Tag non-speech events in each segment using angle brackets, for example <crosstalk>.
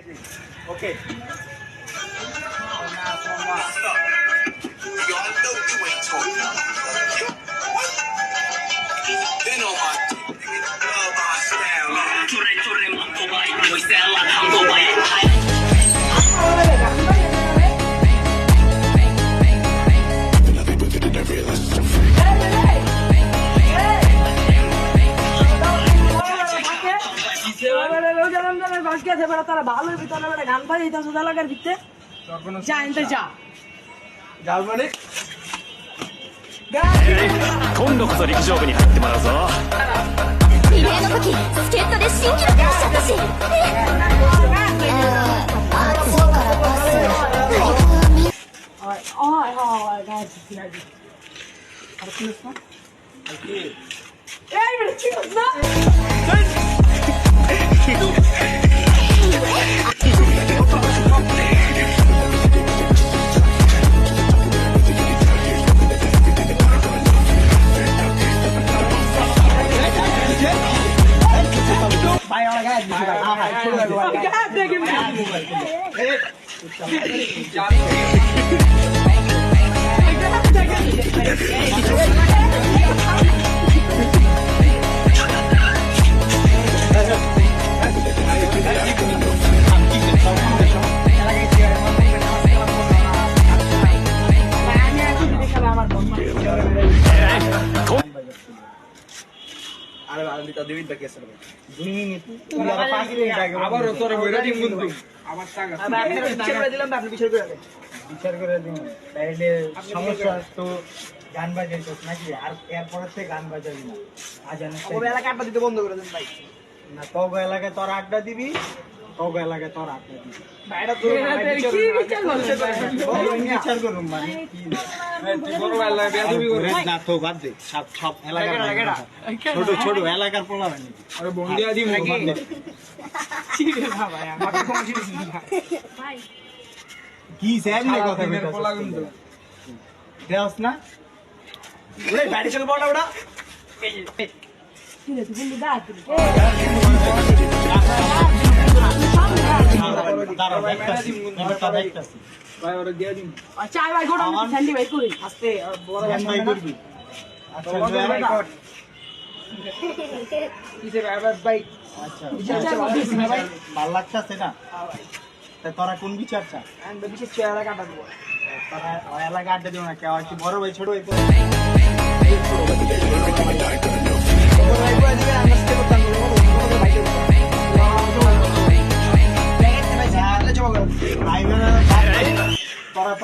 Okay. Y'all know you ain't talking. তারা ভালোই ভিতরে বেড়ে গান বাজে দিতেছে এলাকার ভিতরে যা এনতে যা গাল মানে 今度こそ陸上部に入ってもらうぞリレーの時助っ人で新記録出しちゃったし暑いからバスタイプはみ হয় হয় হয় গাছ ফিরাই আর শুনিস না এই বেটা চিনিস না ভাই দিবি বাকি আছে দুই মিনিট। তুই আর পাঁচ মিনিট আগে আবার তোরে বইরা দিন কিন্তু আবার টাকা বিচার করে দিলাম আপনি বিচার করে বিচার করে দিন। তাইলে সমস্যা তো গান নাকি? আর এরপর থেকে গান বাজাবি না। আজানে এলাকায় এলাকা আড্ডা দিতে বন্ধ করে দেন ভাই। না তো এলাকায় তোর আড্ডা দিবি। তগ এলাকায় তোর আড্ডা দিবি তো কি বিচার করছে বিচার করুন মানে। কি আরে না তো বাদ দে সব সব এলাকার ছোট ছোট এলাকার পোলা হয় নাকি আরে বন্দিয়া দিম বাদ দে। কি স্যার লে কথা কইতাছ দেওস না। ওরে বাড়ি চল বড় বড় কি রে তুই বন্ধু ভালো লাগতাছে না তোরা কোন বিচার চা চেয়ে এলাকা আড্ডা দেবো না কেউ আর কি বড় ভাই ছোট ভাই তো ভাই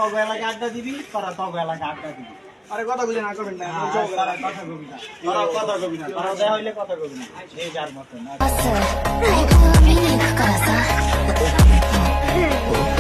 তগ এলাকা আড্ডা দিবি তোরা তগ এলাকা আড্ডা দিবি। আরে কথা বুঝে না করবেন না তোরা কথা কবি না। তোরা কথা কবি না তোরা দেয়া হইলে কথা কবি না। এই যার মতন। バ <laughs>